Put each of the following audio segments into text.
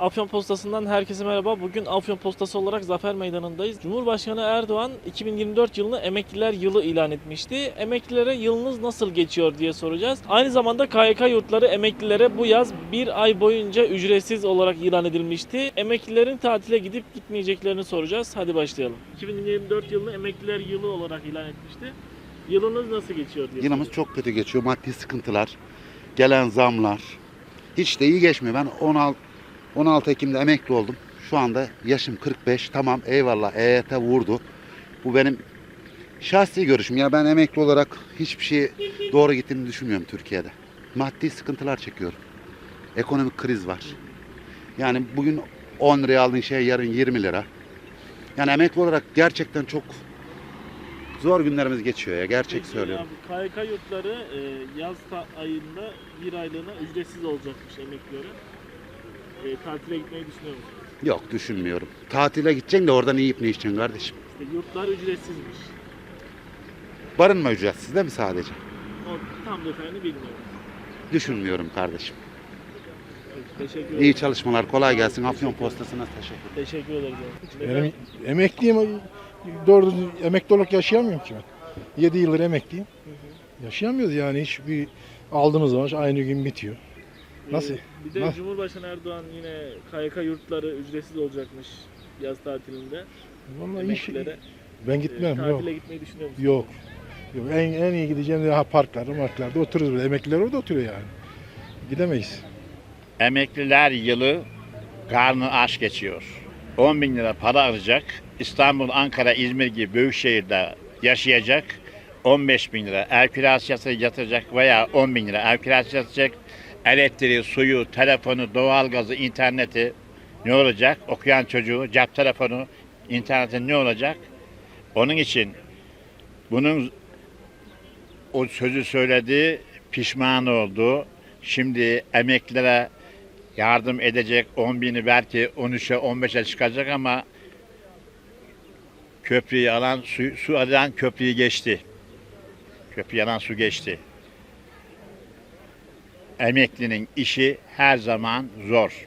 Afyon Postası'ndan herkese merhaba. Bugün Afyon Postası olarak Zafer Meydanı'ndayız. Cumhurbaşkanı Erdoğan 2024 yılını emekliler yılı ilan etmişti. Emeklilere yılınız nasıl geçiyor diye soracağız. Aynı zamanda KYK yurtları emeklilere bu yaz bir ay boyunca ücretsiz olarak ilan edilmişti. Emeklilerin tatile gidip gitmeyeceklerini soracağız. Hadi başlayalım. 2024 yılını emekliler yılı olarak ilan etmişti. Yılınız nasıl geçiyor diye Yılımız çok kötü geçiyor. Maddi sıkıntılar, gelen zamlar. Hiç de iyi geçmiyor. Ben 16, 16 Ekim'de emekli oldum. Şu anda yaşım 45. Tamam eyvallah EYT vurdu. Bu benim şahsi görüşüm. Ya ben emekli olarak hiçbir şey doğru gittiğini düşünmüyorum Türkiye'de. Maddi sıkıntılar çekiyorum. Ekonomik kriz var. Yani bugün 10 liraya aldığın şey yarın 20 lira. Yani emekli olarak gerçekten çok zor günlerimiz geçiyor ya. Gerçek Peki söylüyorum. Abi, KYK yurtları e, yaz ayında bir aylığına ücretsiz olacakmış emeklilere. E, tatile gitmeyi düşünüyor musunuz? Yok düşünmüyorum. Tatile gideceksin de oradan yiyip ne içeceksin kardeşim. İşte yurtlar ücretsizmiş. Barınma ücretsiz değil mi sadece? O tam detayını bilmiyorum. Düşünmüyorum kardeşim. Peki, teşekkür ederim. İyi çalışmalar. Kolay gelsin. Afyon Postası'na teşekkür Teşekkür ederiz. Benim emekliyim. Doğru emekli olarak yaşayamıyorum ki ben. 7 yıldır emekliyim. Yaşayamıyoruz yani hiçbir aldığımız zaman aynı gün bitiyor. Nasıl? Bir de Nasıl? Cumhurbaşkanı Erdoğan yine KYK yurtları ücretsiz olacakmış yaz tatilinde. Vallahi iş, Emeklilere. ben E, gitmem yok. tatile gitmeyi düşünüyor musunuz? Yok. Yok en, en iyi gideceğim ha parklarda, marklarda otururuz. böyle. Emekliler orada oturuyor yani. Gidemeyiz. Emekliler yılı karnı aç geçiyor. 10 bin lira para alacak. İstanbul, Ankara, İzmir gibi büyük şehirde yaşayacak. 15 bin lira ev kirası yatıracak veya 10 bin lira ev kirası yatıracak. Elektriği, suyu, telefonu, doğalgazı, interneti ne olacak? Okuyan çocuğu, cep telefonu, interneti ne olacak? Onun için bunun o sözü söyledi, pişman oldu. Şimdi emeklilere yardım edecek 10 bini belki 13'e 15'e çıkacak ama köprüyü alan su, su alan köprüyü geçti. Köprüyü alan su geçti. Emeklinin işi her zaman zor.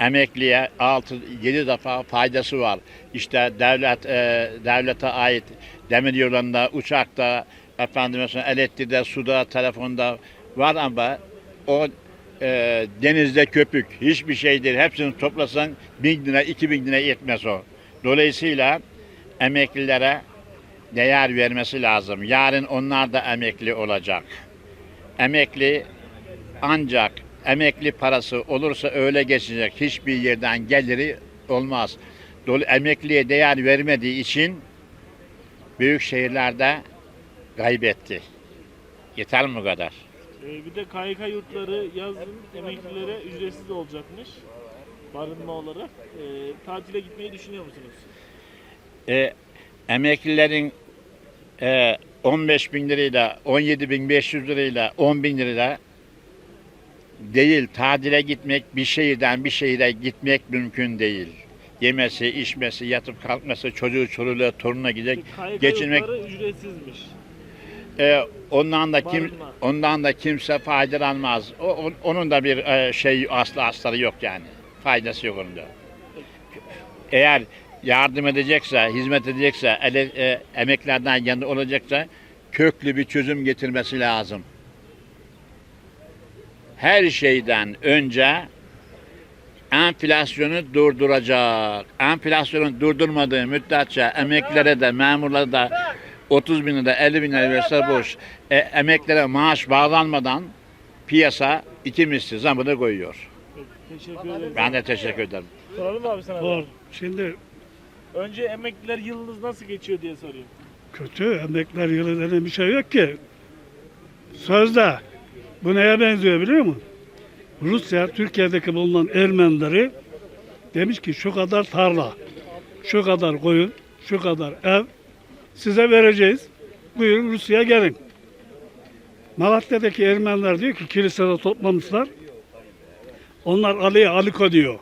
Emekliye 6-7 defa faydası var. İşte devlet e, devlete ait demir yollarında, uçakta, efendim mesela elektrikte, suda, telefonda var ama o e, denizde köpük hiçbir şeydir. Hepsini toplasan bin lira, iki bin lira yetmez o. Dolayısıyla emeklilere değer vermesi lazım. Yarın onlar da emekli olacak. Emekli ancak emekli parası olursa öyle geçecek. Hiçbir yerden geliri olmaz. Dolu emekliye değer vermediği için büyük şehirlerde kaybetti. Yeter mi bu kadar? Ee, bir de KYK yurtları yazın emeklilere ücretsiz olacakmış. Barınma olarak. Ee, tatile gitmeyi düşünüyor musunuz? e, emeklilerin e, 15 bin lirayla, 17 bin 500 lirayla, 10 bin lirayla değil, tatile gitmek, bir şehirden bir şehire gitmek mümkün değil. Yemesi, içmesi, yatıp kalkması, çocuğu, çoluğuyla, torununa gidecek. Geçinmek- ücretsizmiş. E, ondan da kim Barınma. ondan da kimse faydalanmaz. O, o- onun da bir e, şey aslı astarı yok yani. Faydası yok onun da. Eğer yardım edecekse, hizmet edecekse, ele, e, emeklerden yanında olacaksa köklü bir çözüm getirmesi lazım. Her şeyden önce enflasyonu durduracak. Enflasyonu durdurmadığı müddetçe emeklilere de memurlara da 30 bin lira 50 bin lira verse boş. E, emeklere maaş bağlanmadan piyasa iki misli zamını koyuyor. Teşekkür ederim. Ben de teşekkür ederim. Soralım mı abi sana? Var. Şimdi Önce emekliler yılınız nasıl geçiyor diye sorayım. kötü emekler yılı denen bir şey yok ki. Sözde bu neye benziyor biliyor musun? Rusya Türkiye'deki bulunan Ermenileri demiş ki şu kadar tarla, şu kadar koyun, şu kadar ev size vereceğiz. Buyurun Rusya'ya gelin. Malatya'daki Ermeniler diyor ki kilisede toplamışlar. Onlar Ali'ye Aliko diyor.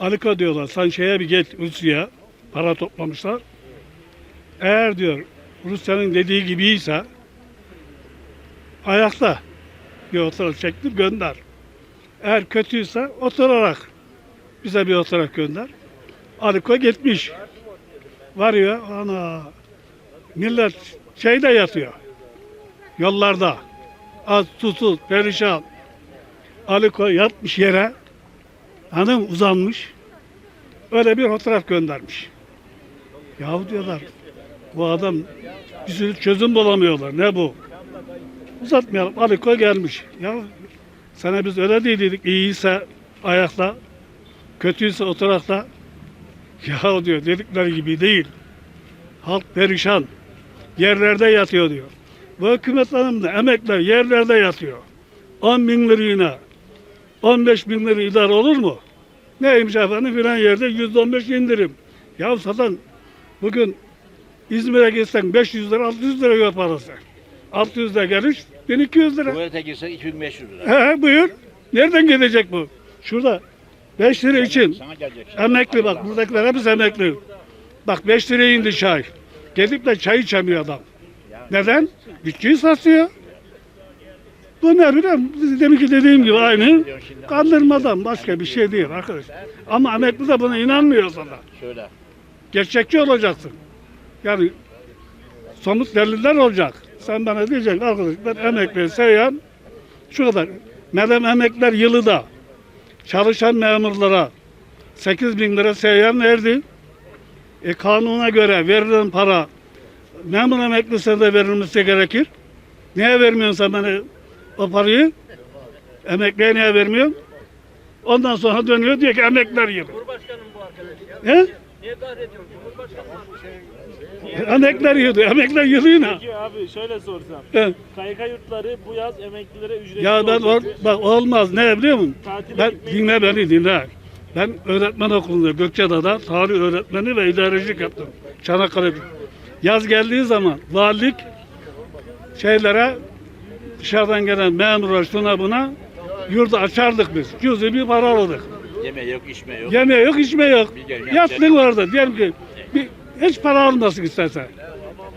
Aliko diyorlar. Sen şeye bir git Rusya'ya. Para toplamışlar. Eğer diyor Rusya'nın dediği gibiyse ayakta bir oturup çektir gönder. Eğer kötüyse oturarak Bize bir fotoğraf gönder. Aliko gitmiş. Varıyor. Ana. Millet şeyde yatıyor. Yollarda. Az susuz, perişan. Aliko yatmış yere. Hanım uzanmış. Öyle bir fotoğraf göndermiş. Yahu diyorlar. Bu adam bir sürü çözüm bulamıyorlar. Ne bu? Uzatmayalım. Aliko gelmiş. Ya sana biz öyle değil dedik. İyiyse ayakta, kötüyse oturakta. Ya diyor dedikleri gibi değil. Halk perişan. Yerlerde yatıyor diyor. Bu hükümet hanımda emekler yerlerde yatıyor. 10 bin lirayına 15 bin lira idare olur mu? Neymiş efendim filan yerde 115 indirim. Ya satan bugün İzmir'e gitsen 500 lira 600 lira yol parası. 600 lira geliş 1200 lira. Tuvalete girsen 2500 lira. He buyur. Nereden gidecek bu? Şurada 5 lira için Sana gelecek. emekli bak buradakiler hepsi emekli. Bak 5 liraya indi çay. Gelip de çay içemiyor adam. Neden? Bütçeyi satıyor. Bu ne musun? Demin ki dediğim gibi aynı. Kandırmadan başka bir şey değil arkadaş. Ama emekli de buna inanmıyor sana. Söyle. Gerçekçi olacaksın. Yani somut deliller olacak. Sen bana diyeceksin arkadaş ben emekli seyyar şu kadar. Madem emekler yılı da çalışan memurlara 8 bin lira seyyar verdi. E kanuna göre verilen para memur emeklisine de verilmesi gerekir. Niye vermiyorsun sen bana o parayı? Emekliye niye vermiyorsun? Ondan sonra dönüyor diyor ki emekler yılı. He? Emekler yılı, emekler yılıyla. Peki abi şöyle sorsam. He. KYK yurtları bu yaz emeklilere ücretsiz Ya ben or, bak olmaz ne biliyor musun? Tatile Ben gitmeyi- dinle beni dinle. Ben öğretmen okulunda Gökçeada'da tarih öğretmeni ve idarecilik yaptım. Çanakkale. Yaz geldiği zaman valilik şeylere dışarıdan gelen memurlar şuna buna yurdu açardık biz. Cüzü bir para alırdık. Yeme yok, içme yok. Yeme yok, içme yok. Yatlık vardı. Diyelim ki bir, hiç para almasın istersen.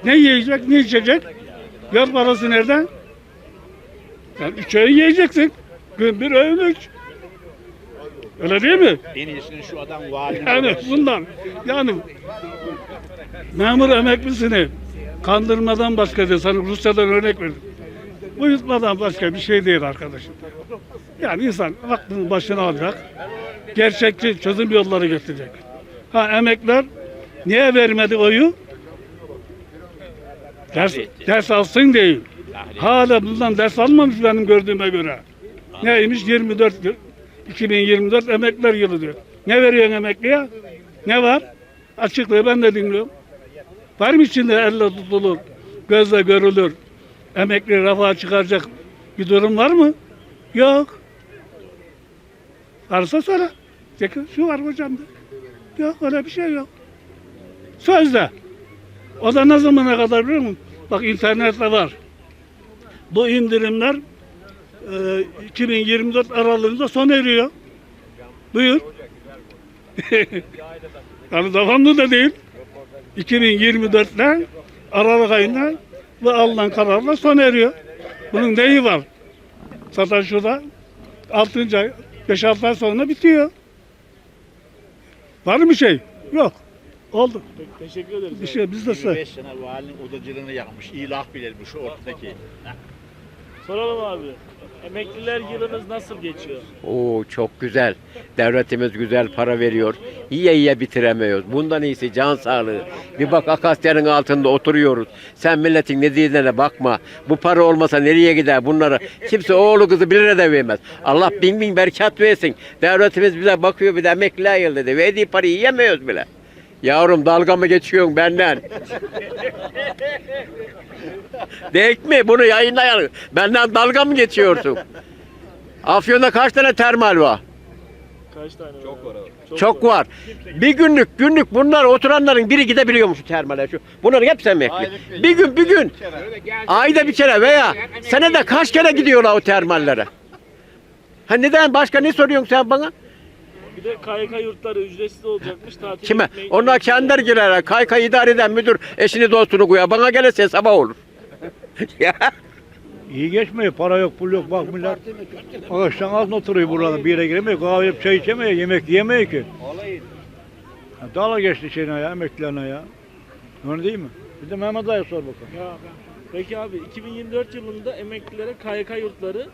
Ne yiyecek, ne içecek? Yol parası nereden? Yani üç öğün yiyeceksin. Gün bir öğün üç. Öyle değil mi? En iyisini şu adam vali. Yani bundan. Yani memur emeklisini kandırmadan başka değil. Sana Rusya'dan örnek verdim. Uyutmadan başka bir şey değil arkadaşım. Yani insan aklını başına alacak. Gerçekçi çözüm yolları getirecek. Ha emekler niye vermedi oyu? Ders, ders alsın değil. Hala bundan ders almamış benim gördüğüme göre. Neymiş 24 yıl- 2024 emekler yılı diyor. Ne veriyorsun emekliye? Ne var? Açıklığı ben de dinliyorum. Var mı içinde elle tutulur, gözle görülür, emekli rafa çıkaracak bir durum var mı? Yok. De ki, şu var hocam de. Yok öyle bir şey yok. Sözde. O da ne zamana kadar biliyor musun? Bak internette var. Bu indirimler e, 2024 aralığında sona eriyor. Buyur. yani devamlı da değil. 2024'te Aralık ayında bu alınan kararla sona eriyor. Bunun neyi var? Zaten şurada 6. ay 5-6 ay sonra bitiyor. Var mı şey? Yok. Oldu. Peki, teşekkür ederiz. Bir şey biz de söyle. 25 sene valinin odacılığını yapmış. İlah bilir bu şu ortadaki. Soralım abi. Emekliler yılınız nasıl geçiyor? Oo çok güzel. Devletimiz güzel para veriyor. Yiye yiye bitiremiyoruz. Bundan iyisi can sağlığı. Bir bak akasyanın altında oturuyoruz. Sen milletin ne dediğine bakma. Bu para olmasa nereye gider bunları? Kimse oğlu kızı bilir de vermez. Allah bin bin berkat versin. Devletimiz bize bakıyor bir de emekliler yıl dedi. Verdiği parayı yiyemiyoruz bile. Yavrum dalga mı geçiyorsun benden? Değil mi? Bunu yayınlayalım. Benden dalga mı geçiyorsun? Afyon'da kaç tane termal var? Kaç tane Çok var abi. Çok var. Bir günlük günlük bunlar oturanların biri gidebiliyormuş şu termale şu. Bunların hepsi emekli. Bir gün bir gün. Ayda bir kere veya senede kaç kere gidiyorlar o termallere? Ha neden başka ne soruyorsun sen bana? Bir de KYK yurtları ücretsiz olacakmış. Tatile Kime? Onlar kendileri girerler. Kaykay idare eden müdür eşini dostunu koyar. Bana gelirse sabah olur. ya. İyi geçmiyor. Para yok, pul yok. Bak millet ağaçtan altında oturuyor burada. Bir yere giremiyor. Kahve yapıp çay içemiyor. Yemek yiyemiyor ki. Ha, Dala geçti şeyine ya, emeklilerine ya. Öyle değil mi? Bir de Mehmet Ağa'ya sor bakalım. Peki abi 2024 yılında emeklilere KYK yurtları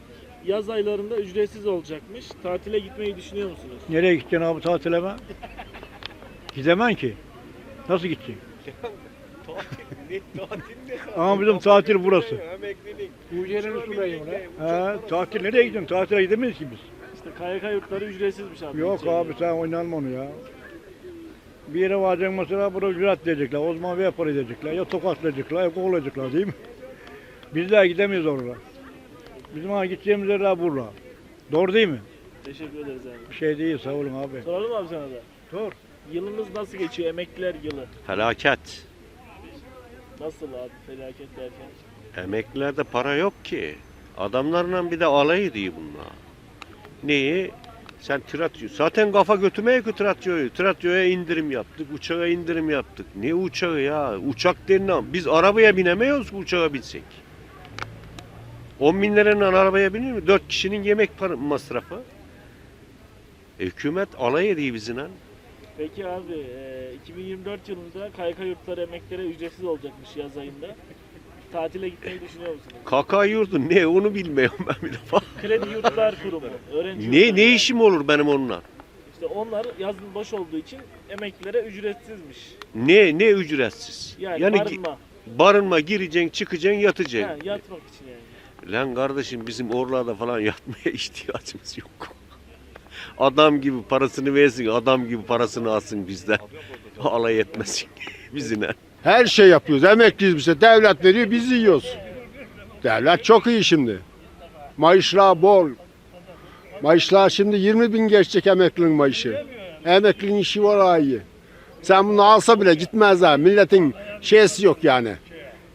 yaz aylarında ücretsiz olacakmış. Tatile gitmeyi düşünüyor musunuz? Nereye gideceksin abi tatile ben? Gidemem ki. Nasıl gideceksin? Ama bizim tatil burası. Ucere'nin sulayım Ha, tatil nereye gidiyorsun? Tatile gidemeyiz ki biz. İşte KYK yurtları ücretsizmiş abi. Yok İçeride. abi sen oynanma onu ya. Bir yere varacaksın mesela burada ücret diyecekler. O zaman bir para diyecekler. Ya tokatlayacaklar ya kovulacaklar değil mi? Bizler gidemeyiz orada. Bizim ha gideceğimiz yerler burada. Doğru değil mi? Teşekkür ederiz abi. Bir şey değil sağ olun abi. Soralım abi sana da. Dur. Yılınız nasıl geçiyor emekliler yılı? Felaket. Nasıl abi felaket derken? Emeklilerde para yok ki. Adamlarla bir de alay ediyor bunlar. Neyi? Sen tiratçı. Zaten kafa götürmeye ki tiratçıyı. Tiratçıya indirim yaptık. Uçağa indirim yaptık. Ne uçağı ya? Uçak denilen. Biz arabaya binemiyoruz ki uçağa binsek. 10 bin liradan arabaya biniyor mu? 4 kişinin yemek masrafı. E, hükümet alay ediyor bizimle. Peki abi e, 2024 yılında KYK yurtları emeklilere ücretsiz olacakmış yaz ayında. Tatile gitmeyi düşünüyor musunuz? Kaka yurdu ne onu bilmiyorum ben bir defa. Kredi Yurtlar Kurumu. Öğrenci Ne yurtları. ne işim olur benim onunla? İşte onlar yazın boş olduğu için emeklilere ücretsizmiş. Ne ne ücretsiz? Yani, Yani, gi- barınma. barınma gireceksin, çıkacaksın, yatacaksın. Ha, yatmak için yani. Lan kardeşim bizim oralarda falan yatmaya ihtiyacımız yok. Adam gibi parasını versin, adam gibi parasını alsın bizden. Alay etmesin bizimle. Her şey yapıyoruz. Emekliyiz bize. Devlet veriyor biz yiyoruz. Devlet çok iyi şimdi. Maaşlar bol. Maaşlar şimdi 20 bin geçecek emeklinin maaşı. Emeklinin işi var iyi. Sen bunu alsa bile gitmez ha. Milletin şeysi yok yani.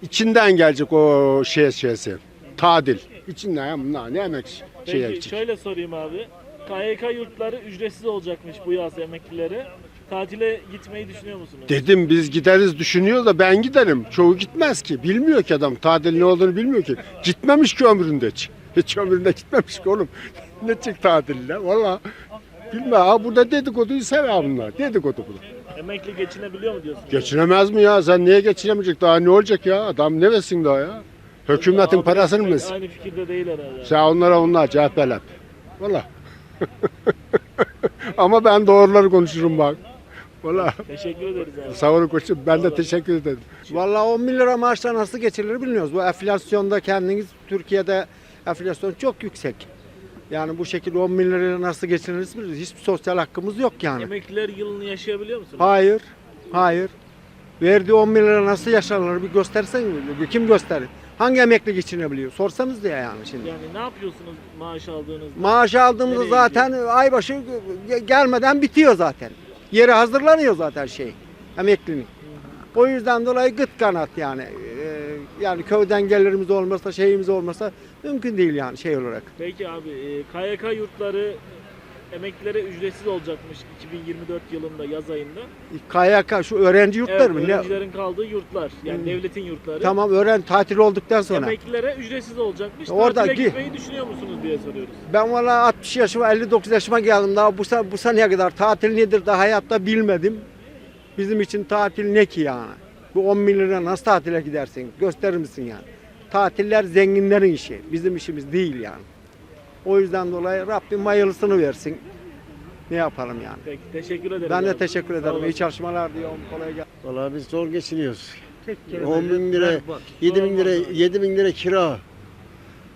İçinden gelecek o şey şeysi. Tadil. İçinden ya bunlar ne emek şey Peki yapacak. şöyle sorayım abi. KYK yurtları ücretsiz olacakmış bu yaz emeklilere. Tatile gitmeyi düşünüyor musunuz? Dedim biz gideriz düşünüyor da ben giderim. Çoğu gitmez ki. Bilmiyor ki adam. Tatil ne olduğunu bilmiyor ki. Gitmemiş ki ömründe hiç. Hiç ömründe gitmemiş ki oğlum. ne çık tatille valla. Bilmem ha burada dedikoduyu sever bunlar. Dedikodu bu. Emekli geçinebiliyor mu diyorsunuz? Geçinemez mi ya? Sen niye geçinemeyecek? Daha ne olacak ya? Adam ne versin daha ya? Hükümetin parasını mı? Aynı fikirde değil herhalde. Sen onlara onlar CHP'ler. Valla. Ama ben doğruları konuşurum bak. Valla. Teşekkür ederiz abi. Sağ olun koçum. Ben de teşekkür ederim. Vallahi 10 bin lira maaşla nasıl geçirilir bilmiyoruz. Bu enflasyonda kendiniz Türkiye'de enflasyon çok yüksek. Yani bu şekilde 10 bin lirayla nasıl geçirilir bilmiyoruz. Hiçbir sosyal hakkımız yok yani. Emekliler yılını yaşayabiliyor musunuz? Hayır, hayır. Verdiği 10 bin lira nasıl yaşanır bir göstersen mi? Kim gösterir? Hangi emekli geçinebiliyor? Sorsanız diye yani şimdi. Yani ne yapıyorsunuz maaş aldığınızda? Maaş aldığımızda Nereye zaten ay başı ge- gelmeden bitiyor zaten. Yeri hazırlanıyor zaten şey emeklinin. O yüzden dolayı gıt kanat yani. Ee, yani köyden gelirimiz olmasa şeyimiz olmasa mümkün değil yani şey olarak. Peki abi e, KYK yurtları emeklilere ücretsiz olacakmış 2024 yılında yaz ayında. KYK şu öğrenci yurtları Evet, mı? Ne? öğrencilerin kaldığı yurtlar. Yani Hmm. devletin yurtları. Tamam öğren tatil olduktan sonra. Emeklilere ücretsiz olacakmış. Orada Tatile gi- gitmeyi düşünüyor musunuz diye soruyoruz. Ben valla 60 yaşıma 59 yaşıma geldim daha bu, se- bu seneye kadar tatil nedir de hayatta bilmedim. Bizim için tatil ne ki yani? Bu 10 bin lira nasıl tatile gidersin? Gösterir misin yani? Tatiller zenginlerin işi. Bizim işimiz değil yani. O yüzden dolayı Rabbim hayırlısını versin. Ne yapalım yani? Peki teşekkür ederim. Ben de abi. teşekkür ederim. İyi çalışmalar diyorum. Kolay gelsin. Vallahi biz zor geçiniyoruz. 10 bin lira, 7 bin lira, 7 bin lira kira.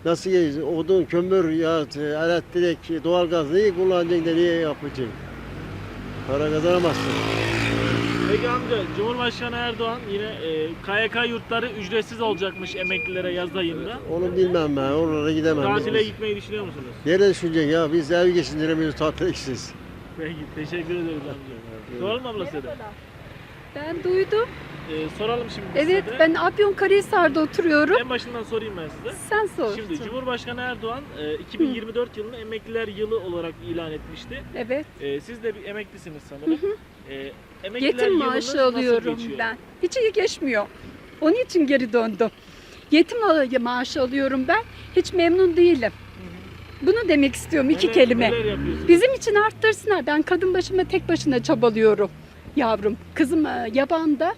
Nasıl yiyeceğiz? Odun, kömür, ya, elektrik, doğalgaz neyi kullanacaksın da niye yapacaksın? Para kazanamazsın. Peki amca Cumhurbaşkanı Erdoğan yine e, KYK yurtları ücretsiz olacakmış emeklilere yaz ayında. Onu bilmem ben, oralara gidemem. Tatile Biz- gitmeyi düşünüyor musunuz? Nerede düşüneceksin ya? Biz ev geçindiremiyoruz, tatile gideceğiz. Peki teşekkür ederiz amca. Soralım abla size de? Ben duydum. E, soralım şimdi Evet size de. ben Afyonkarahisar'da oturuyorum. En başından sorayım ben size. Sen sor. Şimdi Cumhurbaşkanı Erdoğan e, 2024 yılını emekliler yılı olarak ilan etmişti. Evet. E, siz de bir emeklisiniz sanırım. E, emekliler Yetim maaşı alıyorum geçiyor? ben. Hiç iyi geçmiyor. Onun için geri döndüm. Yetim maaşı alıyorum ben. Hiç memnun değilim. Bunu demek istiyorum iki Neler- kelime. Neler? Bizim için arttırsınlar. Ben kadın başıma tek başına çabalıyorum yavrum. Kızım e, yabanda.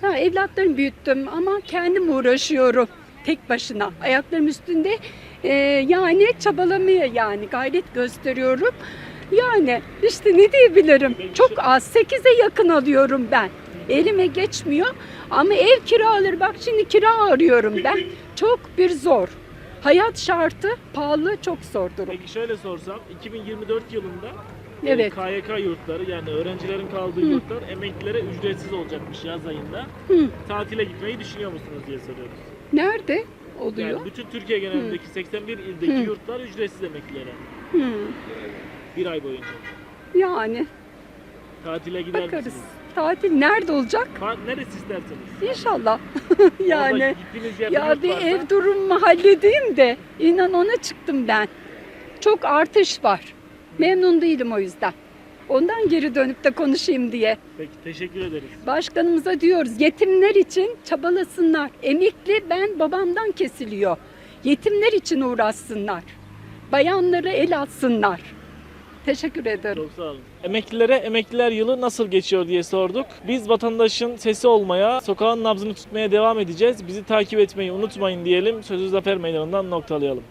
Ha, evlatlarımı büyüttüm ama kendim uğraşıyorum tek başına. Ayaklarım üstünde e, yani çabalamaya yani gayret gösteriyorum. Yani işte ne diyebilirim? Çok az. 8'e yakın alıyorum ben. Elime geçmiyor. Ama ev kiraları bak şimdi kira arıyorum ben. Çok bir zor. Hayat şartı pahalı çok zor durum. Peki şöyle sorsam 2024 yılında Evet. KYK yurtları yani öğrencilerin kaldığı yurtlar emeklilere ücretsiz olacakmış yaz ayında. Hı. Tatile gitmeyi düşünüyor musunuz diye soruyoruz. Nerede oluyor? Yani bütün Türkiye genelindeki 81 ildeki Hı. yurtlar ücretsiz emeklilere. Hı. Bir ay boyunca. Yani Tatile gider bakarız. misiniz? Tatil nerede olacak? Ha, neresi isterseniz. İnşallah. Orada yani gittiğiniz ya bir ev durumu halledeyim de inan ona çıktım ben. Çok artış var. Memnun değilim o yüzden. Ondan geri dönüp de konuşayım diye. Peki teşekkür ederiz. Başkanımıza diyoruz yetimler için çabalasınlar. Emekli ben babamdan kesiliyor. Yetimler için uğraşsınlar. Bayanları el atsınlar. Teşekkür ederim. Çok sağ olun. Emeklilere emekliler yılı nasıl geçiyor diye sorduk. Biz vatandaşın sesi olmaya, sokağın nabzını tutmaya devam edeceğiz. Bizi takip etmeyi unutmayın diyelim. Sözü Zafer Meydanı'ndan noktalayalım.